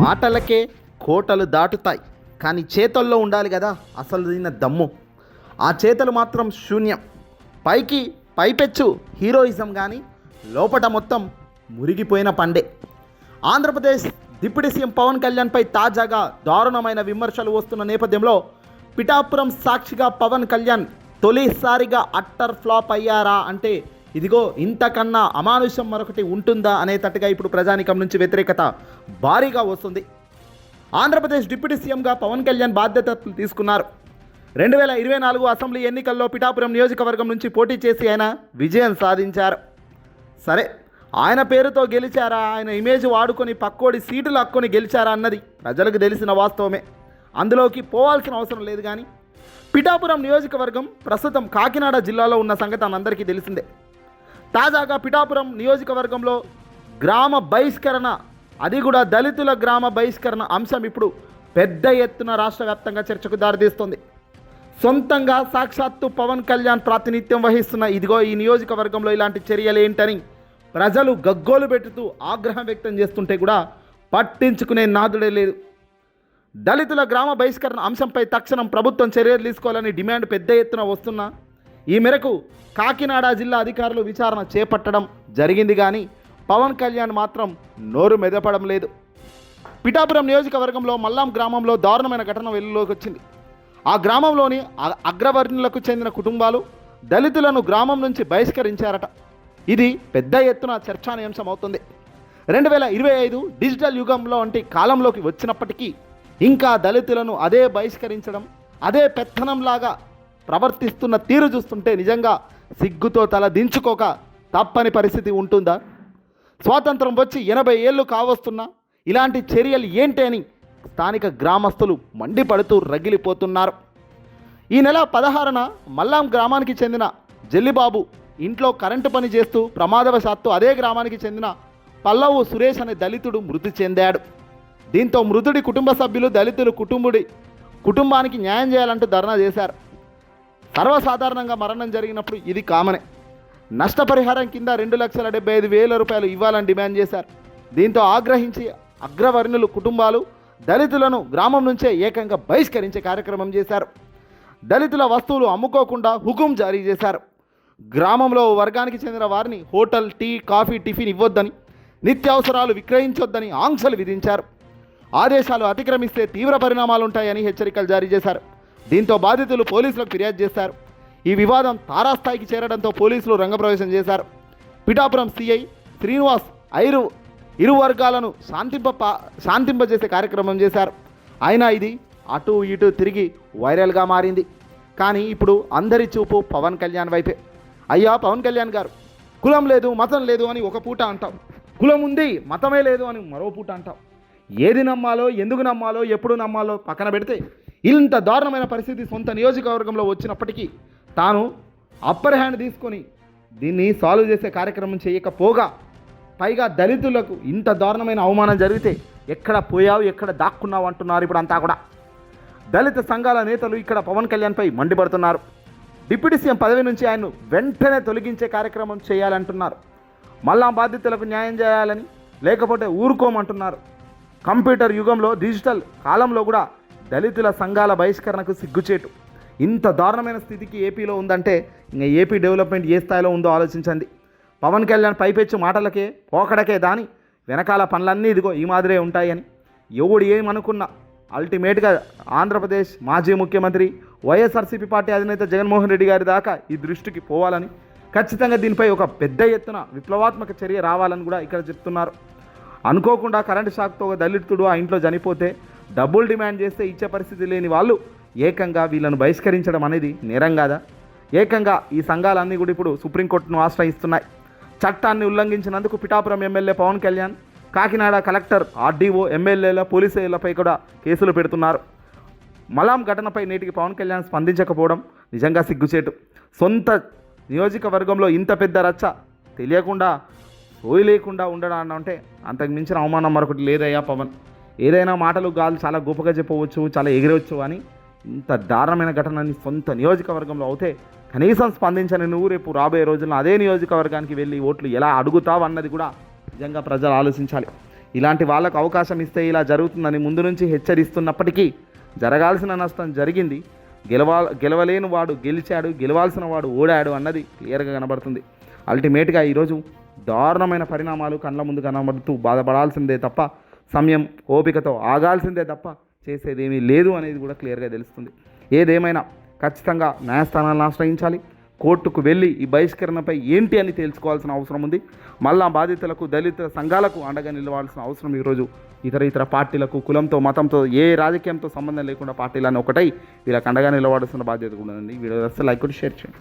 మాటలకే కోటలు దాటుతాయి. కానీ చేతల్లో ఉండాలి కదా అసలు దీని దమ్ము. ఆ చేతలు మాత్రం శూన్యం. పైకి పైపెచ్చు హీరోయిజం కానీ లోపట మొత్తం మురిగిపోయిన పండే. ఆంధ్రప్రదేశ్ డిప్యూటీ సీఎం పవన్ కళ్యాణ్పై తాజాగా దారుణమైన విమర్శలు వస్తున్న నేపథ్యంలో పిఠాపురం సాక్షిగా పవన్ కళ్యాణ్ తొలిసారిగా అట్టర్ ఫ్లాప్ అయ్యారా అంటే ఇదిగో ఇంతకన్నా అమానుష్యం మరొకటి ఉంటుందా అనేటట్టుగా ఇప్పుడు ప్రజానికం నుంచి వ్యతిరేకత భారీగా వస్తుంది. ఆంధ్రప్రదేశ్ డిప్యూటీ సీఎంగా పవన్ కళ్యాణ్ బాధ్యతలు తీసుకున్నారు. రెండు వేల ఇరవై నాలుగు అసెంబ్లీ ఎన్నికల్లో పిఠాపురం నియోజకవర్గం నుంచి పోటీ చేసి ఆయన విజయం సాధించారు. సరే ఆయన పేరుతో గెలిచారా? ఆయన ఇమేజ్ వాడుకొని పక్కోడి సీటులు హక్కొని గెలిచారా అన్నది ప్రజలకు తెలిసిన వాస్తవమే. అందులోకి పోవాల్సిన అవసరం లేదు కానీ పిఠాపురం నియోజకవర్గం ప్రస్తుతం కాకినాడ జిల్లాలో ఉన్న సంగతి అందరికీ తెలిసిందే. తాజాగా పిఠాపురం నియోజకవర్గంలో గ్రామ బహిష్కరణ అది కూడా దళితుల గ్రామ బహిష్కరణ అంశం ఇప్పుడు పెద్ద ఎత్తున రాష్ట్ర వ్యాప్తంగా చర్చకు దారితీస్తుంది. సొంతంగా సాక్షాత్తు పవన్ కళ్యాణ్ ప్రాతినిధ్యం వహిస్తున్న ఇదిగో ఈ నియోజకవర్గంలో ఇలాంటి చర్యలు ఏంటని ప్రజలు గగ్గోలు పెట్టుతూ ఆగ్రహం వ్యక్తం చేస్తుంటే కూడా పట్టించుకునే నాదుడే లేదు. దళితుల గ్రామ బహిష్కరణ అంశంపై తక్షణం ప్రభుత్వం చర్యలు తీసుకోవాలని డిమాండ్ పెద్ద ఎత్తున వస్తున్నా ఈ మేరకు కాకినాడ జిల్లా అధికారులు విచారణ చేపట్టడం జరిగింది కానీ పవన్ కళ్యాణ్ మాత్రం నోరు మెదపడం లేదు. పిఠాపురం నియోజకవర్గంలో మల్లాం గ్రామంలో దారుణమైన ఘటన వెలుగులోకి వచ్చింది. ఆ గ్రామంలోని అగ్రవర్ణులకు చెందిన కుటుంబాలు దళితులను గ్రామం నుంచి బహిష్కరించారట. ఇది పెద్ద ఎత్తున చర్చానీయాంశం అవుతుంది. రెండు వేల ఇరవై ఐదు డిజిటల్ యుగంలో వంటి కాలంలోకి వచ్చినప్పటికీ ఇంకా దళితులను అదే బహిష్కరించడం అదే పెత్తనంలాగా ప్రవర్తిస్తున్న తీరు చూస్తుంటే నిజంగా సిగ్గుతో తల దించుకోక తప్పని పరిస్థితి ఉంటుందా? స్వాతంత్రం వచ్చి ఎనభై ఏళ్ళు కావస్తున్నా ఇలాంటి చర్యలు ఏంటి అని స్థానిక గ్రామస్తులు మండిపడుతూ రగిలిపోతున్నారు. ఈ నెల పదహారున మల్లాం గ్రామానికి చెందిన జల్లిబాబు ఇంట్లో కరెంటు పని చేస్తూ ప్రమాదవశాత్తు అదే గ్రామానికి చెందిన పల్లవు సురేష్ అనే దళితుడు మృతి చెందాడు. దీంతో మృతుడి కుటుంబ సభ్యులు దళితులు కుటుంబుడి కుటుంబానికి న్యాయం చేయాలంటూ ధర్నా చేశారు. సర్వసాధారణంగా మరణం జరిగినప్పుడు ఇది కామనే. నష్టపరిహారం కింద రెండు లక్షల డెబ్బై ఐదు వేల రూపాయలు ఇవ్వాలని డిమాండ్ చేశారు. దీంతో ఆగ్రహించి అగ్రవర్ణులు కుటుంబాలు దళితులను గ్రామం నుంచే ఏకంగా బహిష్కరించే కార్యక్రమం చేశారు. దళితుల వస్తువులు అమ్ముకోకుండా హుకుం జారీ చేశారు. గ్రామంలో వర్గానికి చెందిన వారిని హోటల్ టీ కాఫీ టిఫిన్ ఇవ్వొద్దని నిత్యావసరాలు విక్రయించొద్దని ఆంక్షలు విధించారు. ఆదేశాలు అతిక్రమిస్తే తీవ్ర పరిణామాలు ఉంటాయని హెచ్చరికలు జారీ చేశారు. దీంతో బాధితులు పోలీసులకు ఫిర్యాదు చేశారు. ఈ వివాదం తారాస్థాయికి చేరడంతో పోలీసులు రంగప్రవేశం చేశారు. పిఠాపురం సిఐ శ్రీనివాస్ ఐరు ఇరు వర్గాలను శాంతింప శాంతింపజేసే కార్యక్రమం చేశారు. అయినా ఇది అటు ఇటు తిరిగి వైరల్గా మారింది. కానీ ఇప్పుడు అందరి చూపు పవన్ కళ్యాణ్ వైపే. అయ్యా పవన్ కళ్యాణ్ గారు కులం లేదు మతం లేదు అని ఒక పూట అంటాం. కులం ఉంది మతమే లేదు అని మరో పూట అంటాం. ఏది నమ్మాలో ఎందుకు నమ్మాలో ఎప్పుడు నమ్మాలో పక్కన పెడితే ఇంత దారుణమైన పరిస్థితి సొంత నియోజకవర్గంలో వచ్చినప్పటికీ తాను అప్పర్ హ్యాండ్ తీసుకొని దీన్ని సాల్వ్ చేసే కార్యక్రమం చేయకపోగా పైగా దళితులకు ఇంత దారుణమైన అవమానం జరిగితే ఎక్కడ పోయావు ఎక్కడ దాక్కున్నావు అంటున్నారు ఇప్పుడు అంతా కూడా. దళిత సంఘాల నేతలు ఇక్కడ పవన్ కళ్యాణ్పై మండిపడుతున్నారు. డిప్యూటీ సీఎం పదవి నుంచి ఆయన్ను వెంటనే తొలగించే కార్యక్రమం చేయాలంటున్నారు. మళ్ళా బాధితులకు న్యాయం చేయాలని లేకపోతే ఊరుకోమంటున్నారు. కంప్యూటర్ యుగంలో డిజిటల్ కాలంలో కూడా దళితుల సంఘాల బహిష్కరణకు సిగ్గుచేటు. ఇంత దారుణమైన స్థితికి ఏపీలో ఉందంటే ఇంకా ఏపీ డెవలప్మెంట్ ఏ స్థాయిలో ఉందో ఆలోచించండి. పవన్ కళ్యాణ్ పైపెచ్చు మాటలకే పోకడకే దాని వెనకాల పనులన్నీ ఇదిగో ఈ మాదిరే ఉంటాయని. ఎవడు ఏమనుకున్నా అల్టిమేట్గా ఆంధ్రప్రదేశ్ మాజీ ముఖ్యమంత్రి వైఎస్ఆర్సీపీ పార్టీ అధినేత జగన్మోహన్ రెడ్డి గారి దాకా ఈ దృష్టికి పోవాలని ఖచ్చితంగా దీనిపై ఒక పెద్ద ఎత్తున విప్లవాత్మక చర్య రావాలని కూడా ఇక్కడ చెప్తున్నారు. అనుకోకుండా కరెంటు షాక్తో ఒక దళితుడు ఆ ఇంట్లో చనిపోతే డబ్బులు డిమాండ్ చేస్తే ఇచ్చే పరిస్థితి లేని వాళ్ళు ఏకంగా వీళ్ళను బహిష్కరించడం అనేది నేరం కాదా? ఏకంగా ఈ సంఘాలన్నీ కూడా ఇప్పుడు సుప్రీంకోర్టును ఆశ్రయిస్తున్నాయి. చట్టాన్ని ఉల్లంఘించినందుకు Pithapuram MLA Pawan Kalyan Kakinada collector RDO ఎమ్మెల్యేల పోలీసులపై కూడా కేసులు పెడుతున్నారు. మలాం ఘటనపై నేటికి పవన్ కళ్యాణ్ స్పందించకపోవడం నిజంగా సిగ్గుచేటు. సొంత నియోజకవర్గంలో ఇంత పెద్ద రచ్చ తెలియకుండా సోయి లేకుండా ఉండడం అంటే అంతకు మించిన అవమానం మరొకటి లేదయ్యా పవన్. ఏదైనా మాటలు గాలు చాలా గొప్పగా చెప్పవచ్చు చాలా ఎగిరవచ్చు అని ఇంత దారుణమైన ఘటనని సొంత నియోజకవర్గంలో అవుతే కనీసం స్పందించని నువ్వు రేపు రాబోయే రోజుల్లో అదే నియోజకవర్గానికి వెళ్ళి ఓట్లు ఎలా అడుగుతావు అన్నది కూడా నిజంగా ప్రజలు ఆలోచించాలి. ఇలాంటి వాళ్ళకు అవకాశం ఇస్తే ఇలా జరుగుతుందని ముందు నుంచి హెచ్చరిస్తున్నప్పటికీ జరగాల్సిన నష్టం జరిగింది. గెలవా గెలవలేని వాడు గెలిచాడు గెలవాల్సిన వాడు ఓడాడు అన్నది క్లియర్గా కనబడుతుంది. అల్టిమేట్గా ఈరోజు దారుణమైన పరిణామాలు కళ్ళ ముందు కనబడుతూ బాధపడాల్సిందే తప్ప సమయం ఓపికతో ఆగాల్సిందే తప్ప చేసేదేమీ లేదు అనేది కూడా క్లియర్గా తెలుస్తుంది. ఏదేమైనా ఖచ్చితంగా న్యాయస్థానాలను ఆశ్రయించాలి. కోర్టుకు వెళ్ళి ఈ బహిష్కరణపై ఏంటి అని తెలుసుకోవాల్సిన అవసరం ఉంది. మళ్ళా బాధితులకు దళిత సంఘాలకు అండగా నిలవాల్సిన అవసరం ఈరోజు ఇతర ఇతర పార్టీలకు కులంతో మతంతో ఏ రాజకీయంతో సంబంధం లేకుండా పార్టీలను ఒకటై వీళ్ళకి అండగా నిలవాల్సిన బాధ్యత కూడా ఉంది. వీడియో వస్తే లైక్ కూడా షేర్ చేయండి.